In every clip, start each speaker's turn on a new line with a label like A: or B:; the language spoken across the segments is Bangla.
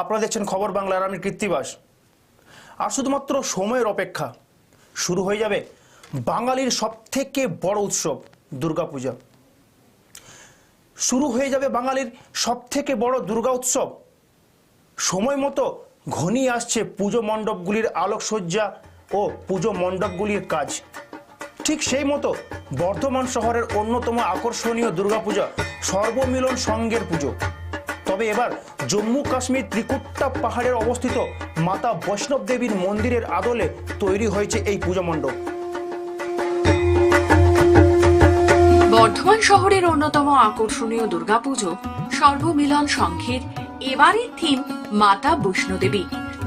A: আপনারা দেখছেন খবর বাংলার, আমি কৃত্তিবাস আর শুধুমাত্র সময়ের অপেক্ষা, শুরু হয়ে যাবে বাঙালির সবথেকে বড় উৎসব, দুর্গাপূজা। শুরু হয়ে যাবে বাঙালির সবথেকে বড় দুর্গা উৎসব। সময় মতো ঘনিয়ে আসছে পুজো মণ্ডপগুলির আলোকসজ্জা ও পুজো মণ্ডপগুলির কাজ। ঠিক সেই মতো বর্ধমান শহরের অন্যতম আকর্ষণীয় দুর্গাপূজা সর্বমিলন সঙ্গের পুজো। তবে এবার জম্মু কাশ্মীর ত্রিকুট্টা পাহাড়ের অবস্থিত মাতা বৈষ্ণব দেবীর মন্দিরের আদলে তৈরি হয়েছে এই পুজো মণ্ডপ।
B: বর্ধমান শহরের অন্যতম আকর্ষণীয় দুর্গাপুজো সর্বমিলন সংঘের এবারের থিম মাতা বৈষ্ণোদেবী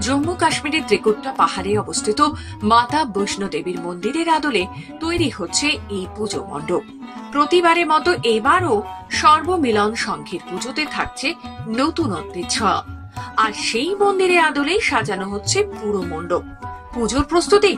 B: জম্মু কাশ্মীরের ত্রিকুট্টা পাহাড়ে অবস্থিত মাতা বৈষ্ণোদেবীর মন্দিরের আদলে তৈরি হচ্ছে এই পুজো মণ্ডপ। প্রতিবারের মতো এবারও সর্বমিলন সংঘের পুজোতে থাকছে নতুনত্বের ছোঁয়া আর সেই মন্দিরের আদলেই সাজানো হচ্ছে পুরো মণ্ডপ। পুজোর প্রস্তুতি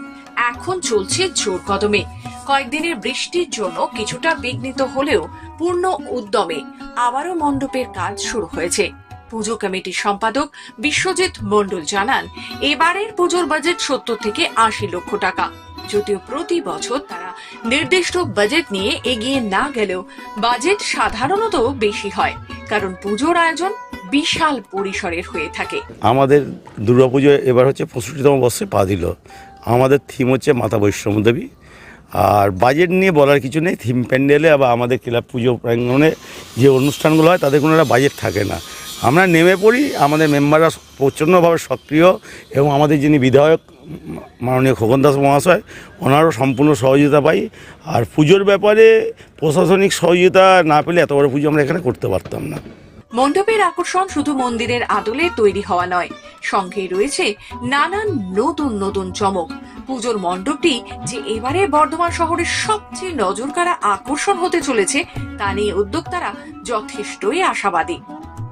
B: এখন চলছে জোর কদমে। কয়েকদিনের বৃষ্টির জন্য কিছুটা বিঘ্নিত হলেও পূর্ণ উদ্যমে আবারও মণ্ডপের কাজ শুরু হয়েছে। পুজো কমিটির সম্পাদক বিশ্বজিৎ মণ্ডল জানান, এবারের পুজোর বাজেট সত্তর থেকে আশি লক্ষ টাকা। যদিও প্রতি বছর তারা নির্দিষ্ট বাজেট নিয়ে এগিয়ে না গেলেও বাজেট সাধারণত বেশি হয়, কারণ পুজোর আয়োজন বিশাল পরিসরের হয়ে থাকে।
C: আমাদের দুর্গাপুজো এবার হচ্ছে পঁয়ষট্টিতম বর্ষে পা দিল। আমাদের থিম হচ্ছে মাতা বৈষ্ণব দেবী। আর বাজেট নিয়ে বলার কিছু নেই থিম প্যান্ডেলে বা আমাদের ক্লাব পুজো প্রাঙ্গণে যে অনুষ্ঠানগুলো হয়, তাদের কোনো একটা বাজেট থাকে না। আমরা নেমে পড়ি, আমাদের মেম্বাররা প্রচণ্ডভাবে সক্রিয় এবং আমাদের যিনি বিধায়ক, মাননীয় খোকন দাস মহাশয়, ওনারও সম্পূর্ণ সহযোগিতা পাই। আর পুজোর ব্যাপারে প্রশাসনিক সহযোগিতা না পেলে এত বড় পুজো আমরা এখানে করতে পারতাম না।
B: মণ্ডপের আকর্ষণ শুধু মন্দিরের আদলে তৈরি হওয়া নয়, সঙ্গে রয়েছে নানান নতুন নতুন চমক। পুজোর মণ্ডপটি যে এবারে বর্ধমান শহরের সবচেয়ে নজরকাড়া আকর্ষণ হতে চলেছে, তা নিয়ে উদ্যোক্তারা যথেষ্টই আশাবাদী।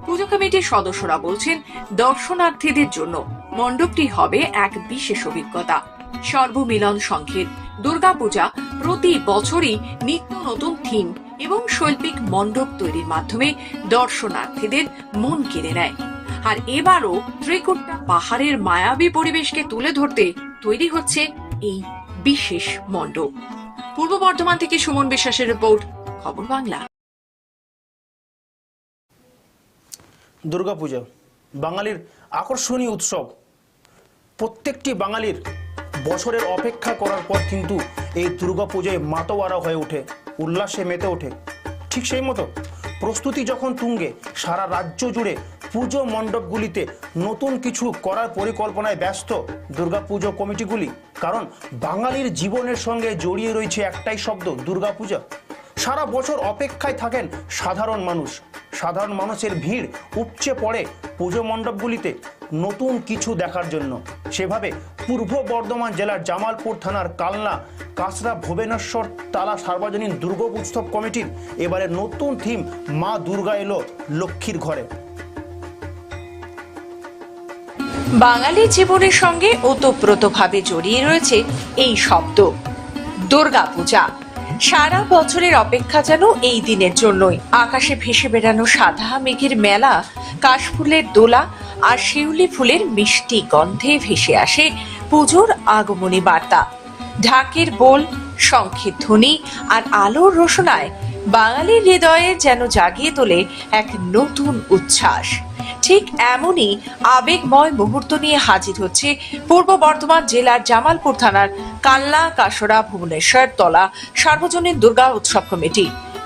B: পুজো কমিটির সদস্যরা বলছেন, দর্শনার্থীদের জন্য মণ্ডপটি হবে এক বিশেষ অভিজ্ঞতা। সর্বমিলন সংঘের দুর্গাপূজা প্রতি বছরই নিত্য নতুন থিম এবং শৈল্পিক মণ্ডপ তৈরির মাধ্যমে দর্শনার্থীদের মন কেড়ে নেয়। আর এবারও ত্রিকুট্টা পাহাড়ের মায়াবী পরিবেশকে তুলে ধরতে তৈরি হচ্ছে এই বিশেষ মণ্ডপ। পূর্ব বর্ধমান থেকে সুমন বিশ্বাসের রিপোর্ট, খবর বাংলা।
A: দুর্গাপূজা, বাঙালির আকর্ষণীয় উৎসব। প্রত্যেকটি বাঙালির বছরের অপেক্ষা করার পর কিন্তু এই দুর্গাপূজায় মাতোয়ারা হয়ে ওঠে, উল্লাসে মেতে ওঠে। ঠিক সেই মতো প্রস্তুতি যখন তুঙ্গে, সারা রাজ্য জুড়ে পুজো মণ্ডপগুলিতে নতুন কিছু করার পরিকল্পনায় ব্যস্ত দুর্গাপুজো কমিটিগুলি, কারণ বাঙালির জীবনের সঙ্গে জড়িয়ে রয়েছে একটাই শব্দ, দুর্গাপূজা। সারা বছর অপেক্ষায় থাকেন সাধারণ মানুষ। সাধারণ মানুষের ভিড় উপচে পড়ে পুজো মণ্ডপগুলিতে নতুন কিছু দেখার জন্য। সেভাবে পূর্ব বর্ধমান জেলার জামালপুর থানার কালনা, কাসরা, ভুবনেশ্বর, তালা, সার্বজনীন দুর্গা উৎসব কমিটির এবারে নতুন থিম মা দুর্গা এলো লক্ষ্মীর ঘরে।
B: বাঙালি জীবনের সঙ্গে ওতপ্রোতভাবে জড়িয়ে রয়েছে এই শব্দ দুর্গাপূজা সারা বছরের অপেক্ষা যেন এই দিনের জন্যই। আকাশে ভেসে বেড়ানো সাদা মেঘের মেলা, কাশফুলের দোলা আর শিউলি ফুলের মিষ্টি গন্ধে ভেসে আসে পুজোর আগমনী বার্তা। ঢাকের বোল, শঙ্খের ধ্বনি আর আলোর রোশনায় বাঙালির হৃদয়ে যেন জাগিয়ে তোলে এক নতুন উচ্ছ্বাস। ঠিক এমনই আবেগময় মুহূর্ত নিয়ে হাজির হচ্ছে পূর্ব বর্ধমান জেলার জামালপুর থানার কাল্লা কাসরা ভুবনেশ্বর তলা সার্বজনীন দুর্গা উৎসব কমিটি,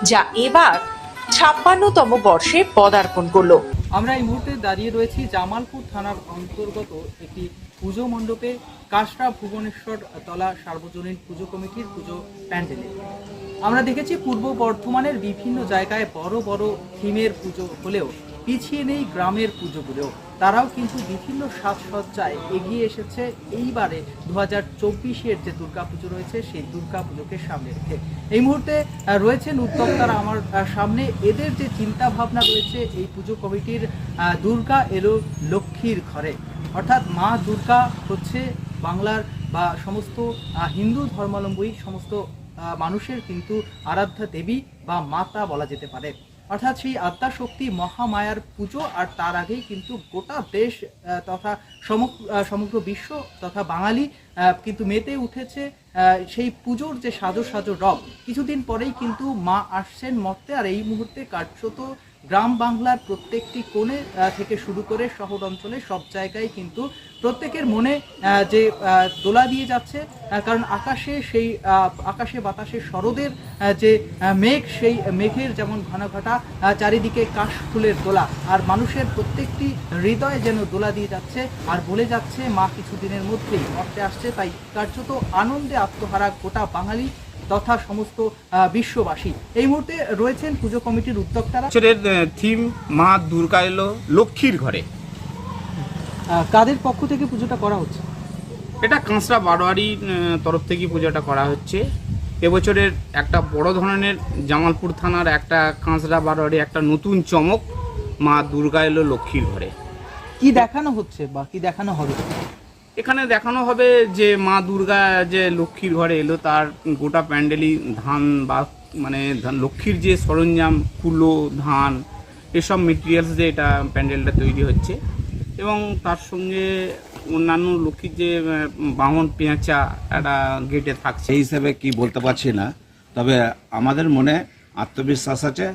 B: যা এবার ছাপ্পান্নতম বর্ষে পদার্পণ করল।
D: আমরা এই মুহূর্তে দাঁড়িয়ে রয়েছি জামালপুর থানার অন্তর্গত একটি পুজো মণ্ডপে কাশরা ভুবনেশ্বর তলা সার্বজনীন পুজো কমিটির পুজো প্যান্ডেলে। আমরা দেখেছি পূর্ব বর্ধমানের বিভিন্ন জায়গায় বড় বড় থিমের পুজো হলেও পিছিয়ে নেই গ্রামের পুজোগুলো তারাও কিন্তু বিভিন্ন সাজসজ্জায় এগিয়ে এসেছে। এইবারে দু হাজার চব্বিশের যে দুর্গাপুজো রয়েছে, সেই দুর্গাপুজোকে সামনে রেখে। এই মুহূর্তে রয়েছেন উদ্যোক্তারা আমার সামনে। এদের যে চিন্তা ভাবনা রয়েছে, এই পুজো কমিটির দুর্গা এলো লক্ষ্মীর ঘরে। অর্থাৎ মা দুর্গা হচ্ছে বাংলার বা সমস্ত হিন্দু ধর্মাবলম্বী সমস্ত মানুষের কিন্তু আরাধ্যা দেবী বা মাতা বলা যেতে পারে। অর্থাৎ সেই আত্মাশক্তি মহামায়ার পুজো আর তার আগেই কিন্তু গোটা দেশ তথা সমগ্র বিশ্ব তথা বাঙালি কিন্তু মেতে উঠেছে সেই পুজোর যে সাজো সাজো রব। কিছুদিন পরেই কিন্তু মা আসছেন মর্তে আর এই মুহূর্তে কার্যত গ্রাম বাংলার প্রত্যেকটি কোণে থেকে শুরু করে শহর অঞ্চলে সব জায়গায় কিন্তু প্রত্যেকের মনে যে দোলা দিয়ে যাচ্ছে কারণ আকাশে সেই আকাশে বাতাসে শরদের যে মেঘ, সেই মেঘের যেমন ঘন ঘটা চারিদিকে কাশ ফুলের দোলা। আর মানুষের প্রত্যেকটি হৃদয় যেন দোলা দিয়ে যাচ্ছে, আর বলে যাচ্ছে, মা কিছুদিনের মধ্যেই মর্তে আসছে। তাই কার্যত আনন্দে আত্মহারা গোটা বাঙালি তথা সমস্ত বিশ্ববাসী। এই মুহূর্তে রয়েছেন পুজো কমিটির উদ্যোক্তারা।
E: বছরের থিম মা দুর্গা এলো লক্ষ্মীর ঘরে।
D: কাদের পক্ষ থেকে পুজোটা করা হচ্ছে?
E: এটা কাঁচরা বারোয়ারির তরফ থেকে পুজোটা করা হচ্ছে। এবছরের একটা বড় ধরনের জামালপুর থানার একটা কাঁচরা বারোয়ারি একটা নতুন চমক মা দুর্গা এলো লক্ষ্মীর ঘরে।
D: কি দেখানো হচ্ছে বা কি দেখানো হবে?
E: এখানে দেখানো হবে যে মা দুর্গা যে লক্ষ্মীর ঘরে এলো, তার গোটা প্যান্ডেলই ধান বা মানে লক্ষ্মীর যে সরঞ্জাম, কুলো, ধান, এসব মেটেরিয়ালস দিয়ে এটা প্যান্ডেলটা তৈরি হচ্ছে। এবং তার সঙ্গে অন্যান্য লক্ষ্মীর যে বামন, পেঁচা একটা গেটে থাকছে।
F: সেই হিসেবে কি বলতে পারছি না, তবে আমাদের মনে আত্মবিশ্বাস আছে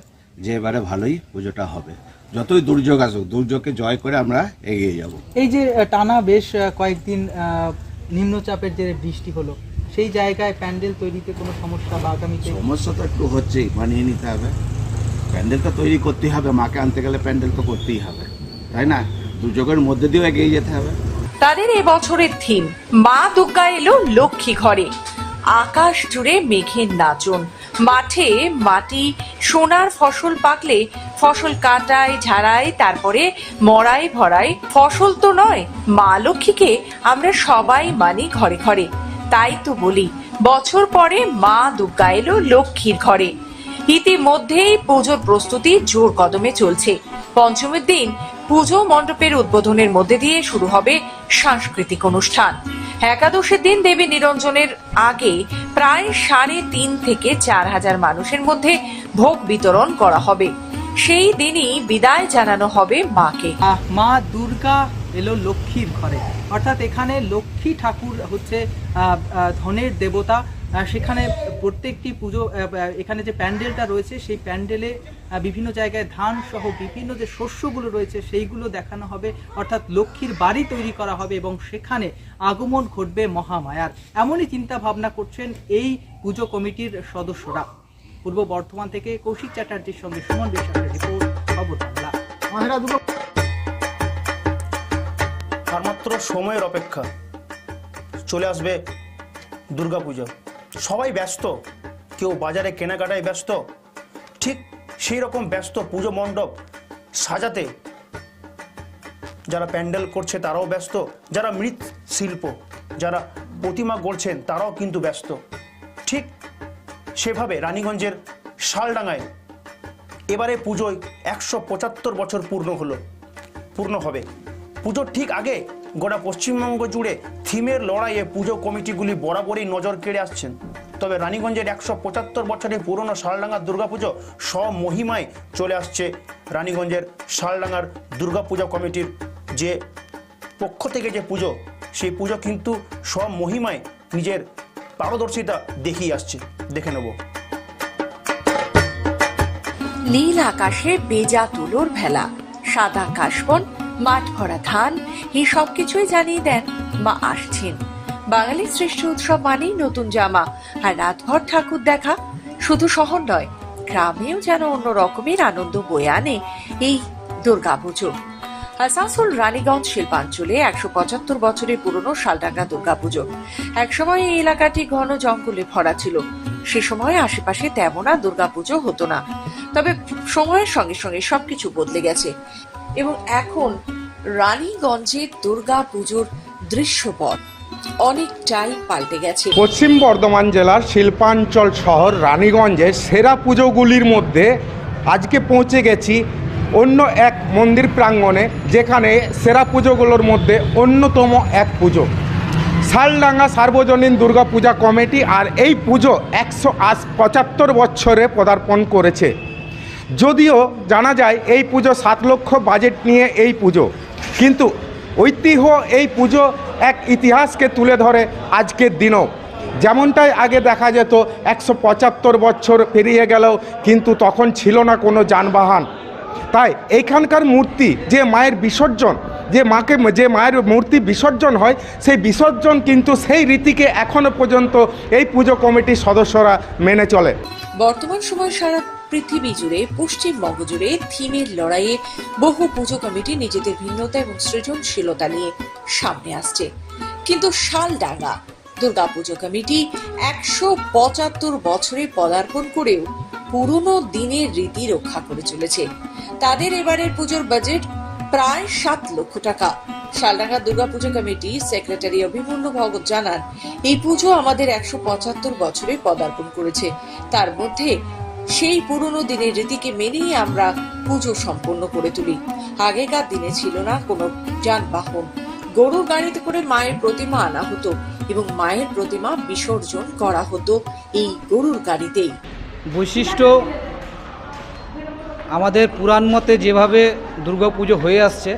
F: যে এবারে ভালোই পুজোটা হবে। যতই দুর্যোগ আসুক দুর্যোগকে জয় করে আমরা এগিয়ে যাব।
D: এই যে টানা বেশ কয়েকদিন আহ, নিম্নচাপের যে বৃষ্টি হলো সেই জায়গায় প্যান্ডেল তৈরিতে কোনো সমস্যা বা আগামীতে?
F: সমস্যা তো একটু হচ্ছেই মানিয়ে নিতে হবে। প্যান্ডেল তো তৈরি করতেই হবে মাকে আনতে গেলে প্যান্ডেল তো করতেই হবে। তাই না? দুর্যোগের মধ্যে দিয়েও এগিয়ে যেতে হবে।
B: তাদের এবছরের থিম মা দুর্গা এলো লক্ষ্মী ঘরে। আকাশ জুড়ে মেঘের নাচন মাঠে মাটি, সোনার ফসল পাকলে ফসল কাটায়, ঝাড়ায়, তারপরে মড়াই ভরাই ফসল তো নয়, মা লক্ষ্মীকে আমরা সবাই মানি ঘরে ঘরে। তাই তো বলি, বছর পরে মা দুর্গা এলো লক্ষ্মীর ঘরে। ইতিমধ্যেই পুজোর প্রস্তুতি জোর কদমে চলছে। পঞ্চমীর দিন পুজো মণ্ডপের উদ্বোধনের মধ্যে দিয়ে শুরু হবে সাংস্কৃতিক অনুষ্ঠান। একাদশের দিন দেবী নিরঞ্জনের আগে প্রায় সাড়ে তিন থেকে চার হাজার মানুষের মধ্যে ভোগ বিতরণ করা হবে। সেই দিনই বিদায় জানানো হবে মাকে।
D: মা দুর্গা এলো লক্ষ্মীর ঘরে। অর্থাৎ এখানে লক্ষ্মী ঠাকুর হচ্ছে ধনের দেবতা সেখানে প্রত্যেকটি পুজো এখানে যে প্যান্ডেলটা রয়েছে সেই প্যান্ডেলে আহ, বিভিন্ন জায়গায় ধান সহ বিভিন্ন যে শস্যগুলো রয়েছে সেইগুলো দেখানো হবে। অর্থাৎ লক্ষ্মীর বাড়ি তৈরি করা হবে এবং সেখানে আগমন ঘটবে মহামায়ার। এমনই চিন্তা ভাবনা করছেন এই পুজো কমিটির সদস্যরা। পূর্ব বর্ধমান থেকে কৌশিক চ্যাটার্জির সঙ্গে সুমন বিশ্বাসের রিপোর্ট খবর বাংলা।
A: আর মাত্র সময়ের অপেক্ষা। চলে আসবে দুর্গাপূজা। সবাই ব্যস্ত। কেউ বাজারে, কেনাকাটায় ব্যস্ত। ঠিক সেই রকম ব্যস্ত পুজো মণ্ডপ সাজাতে যারা প্যান্ডেল করছে তারাও ব্যস্ত, যারা মৃৎ শিল্প, যারা প্রতিমা গড়ছেন তারাও কিন্তু ব্যস্ত। ঠিক সেভাবে রানীগঞ্জের শালডাঙ্গায় এবারে পুজোয় একশো পঁচাত্তর বছর পূর্ণ হলো, পূর্ণ হবে। পুজোর ঠিক আগে গোটা পশ্চিমবঙ্গ জুড়ে থিমের লড়াইয়ে পুজো কমিটিগুলি বরাবরই নজর কেড়ে আসছেন। তবে রানীগঞ্জের একশো পঁচাত্তর বছরের পুরনো শালডাঙ্গার দুর্গাপুজো স্বমহিমায় চলে আসছে। রানীগঞ্জের শালডাঙ্গার দুর্গাপূজা কমিটির যে পক্ষ থেকে যে পুজো, সেই পুজো কিন্তু স্বমহিমায় নিজের পারদর্শিতা দেখিয়ে আসছে। দেখে নেব।
B: নীল আকাশে বেজা তুলোর ভেলা, সাদা কাশবন মাঠ ভরা ধান, এই সব কিছুই জানিয়ে দেন মা আসছেন বাঙালির শ্রেষ্ঠ উৎসব মানেই নতুন জামা। আর রাতভর ঠাকুর দেখা শুধু শহর নয়, গ্রামেও যেন অন্য রকমের আনন্দ বয়ে আনে এই দুর্গাপুজো। আসানসোল রানীগঞ্জ শিল্পাঞ্চলে একশো পঁচাত্তর বছরের পুরনো শালডাঙ্গা দুর্গাপুজো। একসময় এই এলাকাটি ঘন জঙ্গলে ভরা ছিল। সে সময় আশেপাশে তেমন আর দুর্গাপুজো হতো না। তবে সময়ের সঙ্গে সঙ্গে সবকিছু বদলে গেছে। এবং এখন রানীগঞ্জের দুর্গা পুজোর দৃশ্যপট। অনেকটাই পাল্টে গেছে।
G: পশ্চিম বর্ধমান জেলার শিল্পাঞ্চল শহর রানীগঞ্জের সেরা পুজোগুলির মধ্যে আজকে পৌঁছে গেছি অন্য এক মন্দির প্রাঙ্গণে, যেখানে সেরা পুজোগুলোর মধ্যে অন্যতম এক পুজো। শালডাঙ্গা সার্বজনীন দুর্গা পূজা কমিটি আর এই পুজো একশো আশ পঁচাত্তর বছরে পদার্পণ করেছে। যদিও জানা যায় এই পুজো সাত লক্ষ বাজেট নিয়ে এই পুজো, কিন্তু ঐতিহ্য এই পুজো এক ইতিহাসকে তুলে ধরে আজকের দিনও। যেমনটাই আগে দেখা যেত, একশো পঁচাত্তর বছর পেরিয়ে গেলেও কিন্তু তখন ছিল না কোনো যানবাহন। তাই এইখানকার মূর্তি, যে মায়ের বিসর্জন, যে মাকে, যে মায়ের মূর্তি বিসর্জন হয়, সেই বিসর্জন কিন্তু সেই রীতিকে এখনও পর্যন্ত এই পুজো কমিটির সদস্যরা মেনে চলে।
B: বর্তমান সময় সারা পৃথিবী জুড়ে, পশ্চিমবঙ্গ জুড়ে থিমের লড়াইয়ে বহু পুজো কমিটি নিজেদের ভিন্নতা এবং সৃজনশীলতা নিয়ে সামনে আসছে। কিন্তু শালডাঙ্গা দুর্গাপুজো কমিটি একশো পঁচাত্তর বছরে পদার্পণ করেও পুরনো দিনের রীতি রক্ষা করে চলেছে। তাদের এবারের পুজোর বাজেট প্রায় সাত লক্ষ টাকা। শালডাঙ্গা দুর্গাপুজো কমিটি সেক্রেটারি অভিমন্যু ভগত জানান, এই পুজো আমাদের একশো পঁচাত্তর বছরে পদার্পণ করেছে। তার মধ্যে সেই পুরনো দিনের রীতিকে মেনেই আমরা পুজো সম্পন্ন করে তুলি। আগেকার দিনে ছিল না কোনো যানবাহন। গরুর গাড়িতে করে মায়ের প্রতিমা আনা হতো এবং মায়ের প্রতিমা বিসর্জন করা হতো এই গরুর গাড়িতেই।
H: বৈশিষ্ট্য, আমাদের পুরাণ মতে যেভাবে দুর্গাপুজো হয়ে আসছে,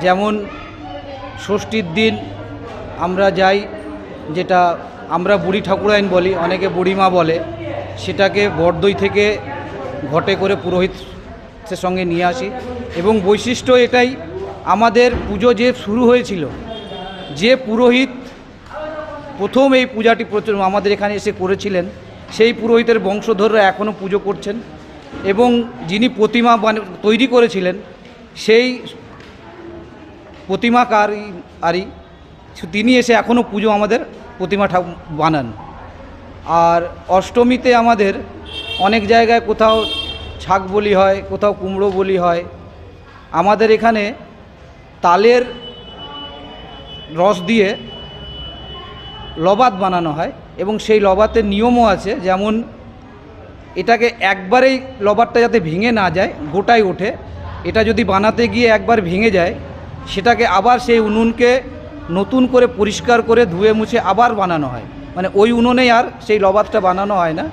H: যেমন ষষ্ঠীর দিন আমরা যাই, যেটা আমরা বুড়ি ঠাকুরাইন বলি, অনেকে বুড়িমা বলে সেটাকে বরদই থেকে ঘটে করে পুরোহিতের সঙ্গে নিয়ে আসি। এবং বৈশিষ্ট্য এটাই, আমাদের পুজো যে শুরু হয়েছিল, যে পুরোহিত প্রথম এই পূজাটি আমাদের এখানে এসে করেছিলেন, সেই পুরোহিতের বংশধররা এখনও পুজো করছেন। এবং যিনি প্রতিমা তৈরি করেছিলেন, সেই প্রতিমাকারী আরই তিনি এসে এখনও পুজো আমাদের প্রতিমা বানান। আর অষ্টমীতে আমাদের অনেক জায়গায় কোথাও ছাগ বলি হয়, কোথাও কুমড়ো বলি হয়। আমাদের এখানে তালের রস দিয়ে লবাত বানানো হয় এবং সেই লবাতের নিয়মও আছে, যেমন এটাকে একবারেই লবারটা যাতে ভেঙে না যায় গোটাই ওঠে। এটা যদি বানাতে গিয়ে একবার ভেঙে যায়, সেটাকে আবার সেই উনুনকে নতুন করে পরিষ্কার করে ধুয়ে মুছে আবার বানানো হয়। মানে ওই উনুনেই আর সেই লবাতটা বানানো হয় না।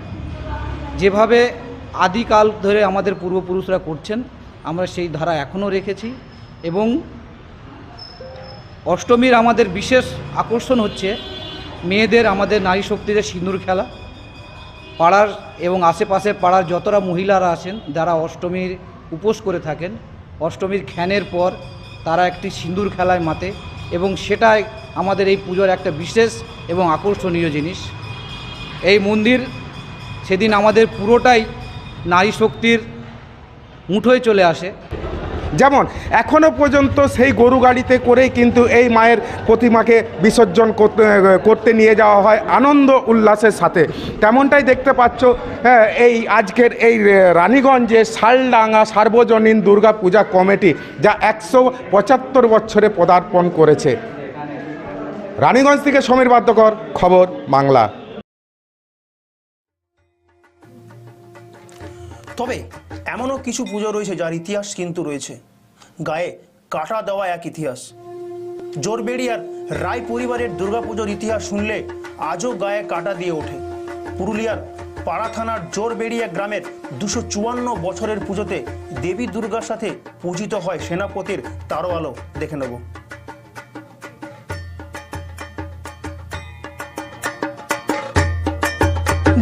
H: যেভাবে আদিকাল ধরে আমাদের পূর্বপুরুষরা করছেন, আমরা সেই ধারা এখনও রেখেছি এবং অষ্টমীর আমাদের বিশেষ আকর্ষণ হচ্ছে মেয়েদের, আমাদের নারী শক্তিদের সিঁদুর খেলা। পাড়ার এবং আশেপাশের পাড়ার যতটা মহিলারা আছেন, যারা অষ্টমীর উপোস করে থাকেন, অষ্টমীর খ্যানের পর তারা একটি সিঁদুর খেলায় মাতে এবং সেটাই আমাদের এই পুজোর একটা বিশেষ এবং আকর্ষণীয় জিনিস। এই মন্দির সেদিন আমাদের পুরোটাই নারী শক্তির মুঠোয় চলে আসে।
G: যেমন এখনও পর্যন্ত সেই গরু গাড়িতে করেই কিন্তু এই মায়ের প্রতিমাকে বিসর্জন করতে নিয়ে যাওয়া হয় আনন্দ উল্লাসের সাথে। তেমনটাই দেখতে পাচ্ছ হ্যাঁ, এই আজকের এই রানীগঞ্জে শালডাঙ্গা সার্বজনীন দুর্গা পূজা কমিটি যা একশো পঁচাত্তর বছরে পদার্পণ করেছে। রানীগঞ্জ থেকে সমীর বাদ্যকর খবর বাংলা।
A: তবে এমনও কিছু পুজো রয়েছে যার ইতিহাস কিন্তু রয়েছে। গায়ে কাটা দেওয়া এক ইতিহাস। জোরবেড়িয়ার রায় পরিবারের দুর্গাপুজোর ইতিহাস শুনলে আজও গায়ে কাটা দিয়ে ওঠে। পুরুলিয়ার পাড়া থানার জোরবেড়িয়া গ্রামের দুশো চুয়ান্ন বছরের পুজোতে দেবী দুর্গার সাথে পূজিত হয় সেনাপতির তারো আলো দেখে নেব।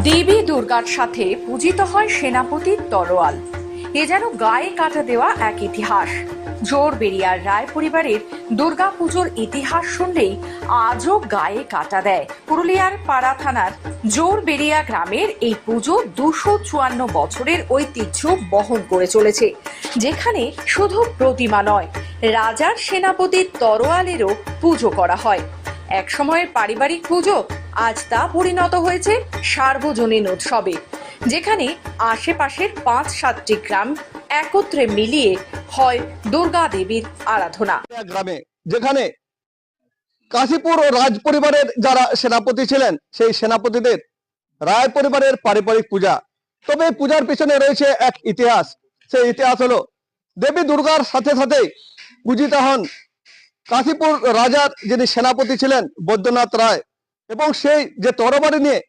B: দেবী দুর্গার সাথে পূজিত হয় সেনাপতির তরোয়াল। এ যেন গায়ে কাটা দেওয়া এক ইতিহাস। জোর বেরিয়ার রায় পরিবারের দুর্গা পুজোর ইতিহাস শুনলেই আজও গায়ে কাটা দেয়। পুরুলিয়ার পাড়া থানার জোর বেরিয়া গ্রামের এই পুজো দুশো চুয়ান্ন বছরের ঐতিহ্য বহন করে চলেছে, যেখানে শুধু প্রতিমা নয়, রাজার সেনাপতির তরোয়ালেরও পুজো করা হয়। এক সময়ের পারিবারিক পুজো আজ তা পরিণত হয়েছে সার্বজনীন উৎসবে, যেখানে আশেপাশের পাঁচ সাতটি গ্রাম একত্রে মিলিয়ে হয় দুর্গা দেবীর আরাধনা।
I: গ্রামে, যেখানে কাশীপুর ও রাজ পরিবারের যারা সেনাপতি ছিলেন, সেই সেনাপতিদের রায় পরিবারের পারিবারিক পূজা। তবে পূজার পিছনে রয়েছে এক ইতিহাস। সেই ইতিহাস হলো, দেবী দুর্গার সাথে সাথে পূজিত হন কাশীপুর রাজার যিনি সেনাপতি ছিলেন, বৈদ্যনাথ রায়। এবং সেই যে তরবারি নিয়ে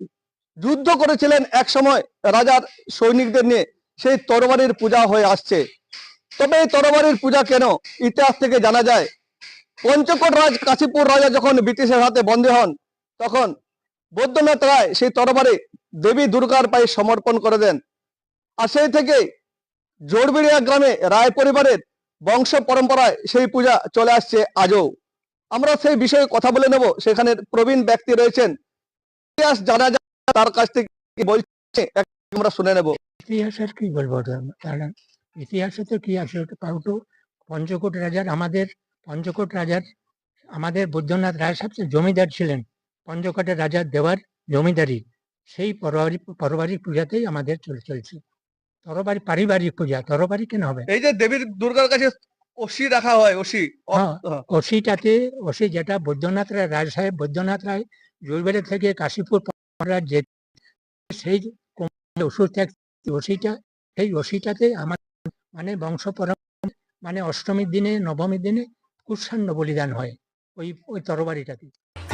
I: যুদ্ধ করেছিলেন এক সময় রাজার সৈনিকদের নিয়ে, সেই তরবারির পূজা হয়ে আসছে। তবে এই তরবারির পূজা কেন? ইতিহাস থেকে জানা যায়, পঞ্চকোট রাজ কাশীপুর রাজা যখন ব্রিটিশের হাতে বন্দী হন, তখন বৈদ্যনাথ রায় সেই তরবারি দেবী দুর্গার পায়ে সমর্পণ করে দেন। আর সেই থেকে জোরবিড়িয়া গ্রামে রায় পরিবারের বংশ পরম্পরায় সেই পূজা চলে আসছে আজও। আমরা সেই বিষয়ে কথা বলে নেব। সেখানে প্রবীণ ব্যক্তি রয়েছেন। ইতিহাস জানা যায় তার কাছ থেকে কি বলছে আমরা শুনে নেব।
J: ইতিহাসের কি বলব? কারণ ইতিহাসে তো কি আছে? ওটা পাউটু পঞ্চকোট রাজার আমাদের পঞ্চকোট রাজার আমাদের বৈদ্যনাথ রায় সবচেয়ে জমিদার ছিলেন। পঞ্চকোটের রাজার দেওয়ার জমিদারি সেই পারিবারিক পারিবারিক পূজাতেই আমাদের চলে চলছে। তরবারি পারিবারিক পূজা তরবারি কেন হবে?
I: এই যে দেবীর দুর্গার কাছে অসি রাখা হয় অসি
J: হ্যাঁ, অসিটাতে অসি যেটা বৈদ্যনাথ রায় রায় সাহেব বৈদ্যনাথ রায় জৈবের থেকে কাশীপুর যে সেই অসুস্থ ওষুধ ত্যাগ সেই অসিটাতে আমার মানে বংশ মানে অষ্টমীর দিনে নবমীর দিনে কুৎসান্ন বলিদান হয় ওই ওই তরবারিটাতে।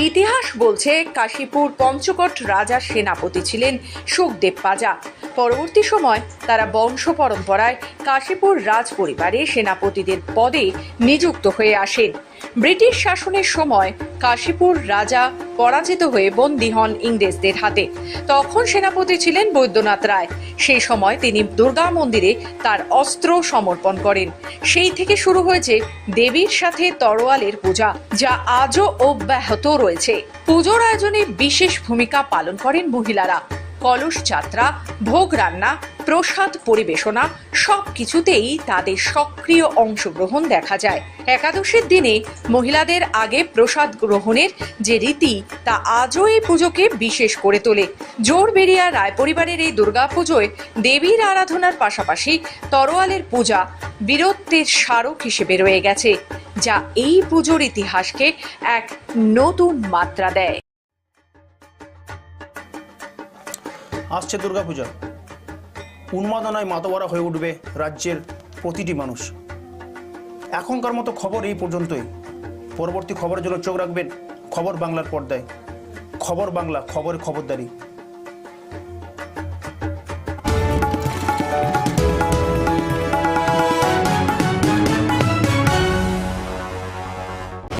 B: ইতিহাস বলছে কাশীপুর পঞ্চকট রাজার সেনাপতি ছিলেন সুখদেব পাজা। পরবর্তী সময় তারা বংশ পরম্পরায় কাশীপুর রাজ পরিবারে সেনাপতিদের পদে নিযুক্ত হয়ে আসেন। ব্রিটিশ শাসনের সময় কাশীপুর রাজা পরাজিত হয়ে বন্দী হন ইংরেজদের হাতে। তখন সেনাপতি ছিলেন বৈদ্যনাথ রায়। সেই সময় তিনি দুর্গা মন্দিরে তার অস্ত্র সমর্পণ করেন। সেই থেকে শুরু হয়েছে দেবীর সাথে তরোয়ালের পূজা, যা আজও অব্যাহত রয়েছে। পুজোর আয়োজনে বিশেষ ভূমিকা পালন করেন মহিলারা। কলস যাত্রা, ভোগ রান্না প্রসাদ পরিবেশনা সব কিছুতেই তাদের সক্রিয় অংশগ্রহণ দেখা যায়। একাদশীর দিনে মহিলাদের আগে প্রসাদ গ্রহণের যে রীতি, তা আজও এই পুজোকে বিশেষ করে তোলে। জোর বেরিয়া রায় পরিবারের এই দুর্গাপুজোয় দেবীর আরাধনার পাশাপাশি তরোয়ালের পূজা বীরত্বের স্মারক হিসেবে রয়ে গেছে, যা এই পুজোর ইতিহাসকে এক নতুন মাত্রা দেয়।
A: আসছে দুর্গাপূজা। উন্মাদনায় মাতোয়ারা হয়ে উঠবে রাজ্যের প্রতিটি মানুষ। এখনকার মতো খবর এই পর্যন্তই। পরবর্তী খবরের জন্য চোখ রাখবেন খবর বাংলার পর্দায়। খবর বাংলা খবরে খবরদারি।